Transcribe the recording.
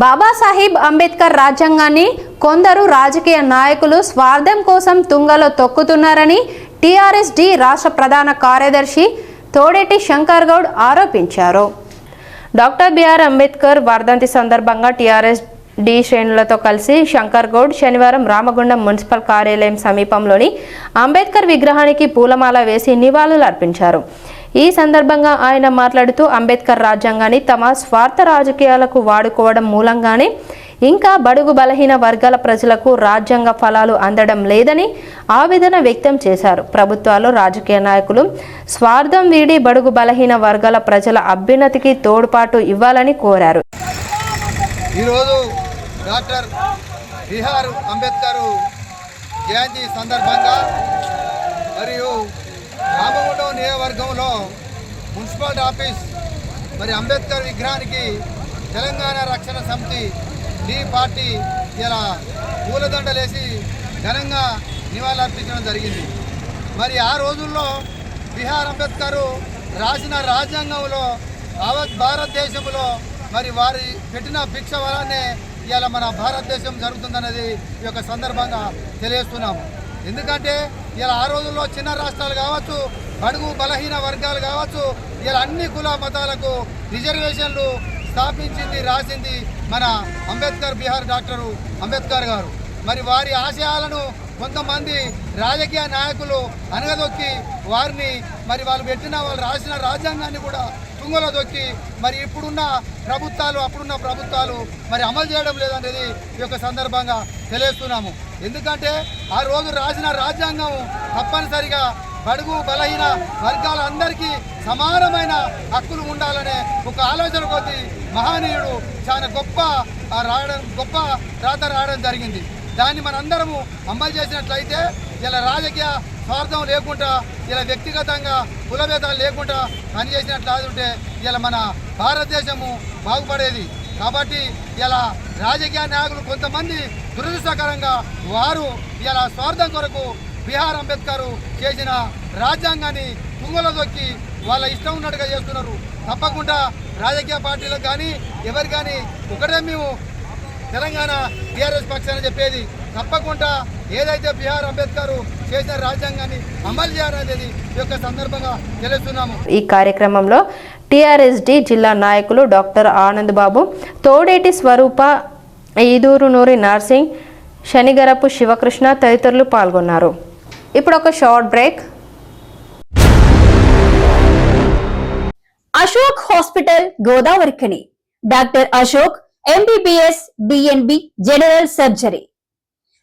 బాబాసాహెబ్ అంబేద్కర్ రాజ్యాంగాన్ని కొందరు రాజకీయ నాయకులు స్వార్థం కోసం తుంగలో తొక్కుతున్నారని టీఆర్ఎస్ డి రాష్ట్ర ప్రధాన కార్యదర్శి తోడేటి శంకర్ గౌడ్ ఆరోపించారు. డాక్టర్ బిఆర్ అంబేద్కర్ వర్ధంతి సందర్భంగా టీఆర్ఎస్ డి శ్రేణులతో కలిసి శంకర్ గౌడ్ శనివారం రామగుండం మున్సిపల్ కార్యాలయం సమీపంలోని అంబేద్కర్ విగ్రహానికి పూలమాల వేసి నివాళులు అర్పించారు ఈ సందర్భంగా ఆయన మాట్లాడుతూ అంబేద్కర్ రాజ్యాంగాన్ని తమ స్వార్థ రాజకీయాలకు వాడుకోవడం మూలంగానే ఇంకా బడుగు బలహీన వర్గాల ప్రజలకు రాజ్యాంగ ఫలాలు అందడం లేదని ఆవేదన వ్యక్తం చేశారు. ప్రభుత్వాలు రాజకీయ నాయకులు స్వార్థం వీడి బడుగు బలహీన వర్గాల ప్రజల అభ్యున్నతికి తోడ్పాటు ఇవ్వాలని కోరారు. ఈరోజు డాక్టర్ బిహార్ అంబేద్కర్ జయంతి సందర్భంగా మరియు రామగుండం నియోజకవర్గంలో మున్సిపల్ ఆఫీస్ మరి అంబేద్కర్ విగ్రహానికి తెలంగాణ రక్షణ సమితి డి పార్టీ ఇలా పూలదండలేసి ఘనంగా నివాళులర్పించడం జరిగింది. మరి ఆ రోజుల్లో బిహార్ అంబేద్కర్ రాసిన రాజ్యాంగంలో యావత్ భారతదేశంలో మరి వారి పెట్టిన భిక్ష వలనే ఇవాళ మన భారతదేశం జరుగుతుందన్నది ఈ యొక్క సందర్భంగా తెలియజేస్తున్నాము. ఎందుకంటే ఇలా ఆ రోజుల్లో చిన్న రాష్ట్రాలు కావచ్చు అడుగు బలహీన వర్గాలు కావచ్చు ఇలా అన్ని కుల మతాలకు రిజర్వేషన్లు స్థాపించింది రాసింది మన అంబేద్కర్ బిహార్ డాక్టరు అంబేద్కర్ గారు. మరి వారి ఆశయాలను కొంతమంది రాజకీయ నాయకులు అనగదొక్కి వారిని మరి వాళ్ళు పెట్టిన వాళ్ళు రాసిన రాజ్యాంగాన్ని కూడా తుంగలో దొక్కి మరి ఇప్పుడున్న ప్రభుత్వాలు అప్పుడున్న ప్రభుత్వాలు మరి అమలు చేయడం లేదనేది ఈ యొక్క సందర్భంగా తెలియస్తున్నాము ఎందుకంటే ఆ రోజు రాసిన రాజ్యాంగం తప్పనిసరిగా బడుగు బలహీన వర్గాలందరికీ సమానమైన హక్కులు ఉండాలనే ఒక ఆలోచన కొద్ది మహనీయుడు చాలా గొప్ప రాయడం గొప్ప రాత రాయడం జరిగింది. దాన్ని మనందరము అమలు చేసినట్లయితే ఇలా రాజకీయ స్వార్థం లేకుండా ఇలా వ్యక్తిగతంగా కులభేదాలు లేకుండా పనిచేసినట్లు ఉంటే ఇలా మన భారతదేశము బాగుపడేది. కాబట్టి ఇలా రాజకీయ నాయకులు కొంతమంది దురదృష్టకరంగా వారు ఇలా స్వార్థం కొరకు బీహార్ అంబేద్కర్ చేసిన రాజ్యాంగాన్ని తుంగలో దొక్కి వాళ్ళ ఇష్టం ఉన్నట్టుగా చేస్తున్నారు. తప్పకుండా రాజకీయ పార్టీలకు కానీ ఎవరు కానీ ఒకటే మేము తెలంగాణ టీఆర్ఎస్ పక్షాన్ని చెప్పేది. తప్పకుండా ఏదైతే బిహార్ అంబేద్కర్ చేసిన రాజ్యాంగాన్ని అమలు చేయాలనేది ఈ యొక్క సందర్భంగా తెలుస్తున్నాము. ఈ కార్యక్రమంలో టిఆర్ఎస్డి జిల్లా నాయకులు డాక్టర్ ఆనంద్ బాబు తోడేటి స్వరూప ఈదూరు నూరి నర్సింగ్ శనిగరపు శివకృష్ణ తదితరులు పాల్గొన్నారు. ఇప్పుడు ఒక short break. Ashok hospital Godavarikhani doctor Ashok MBBS DNB general surgery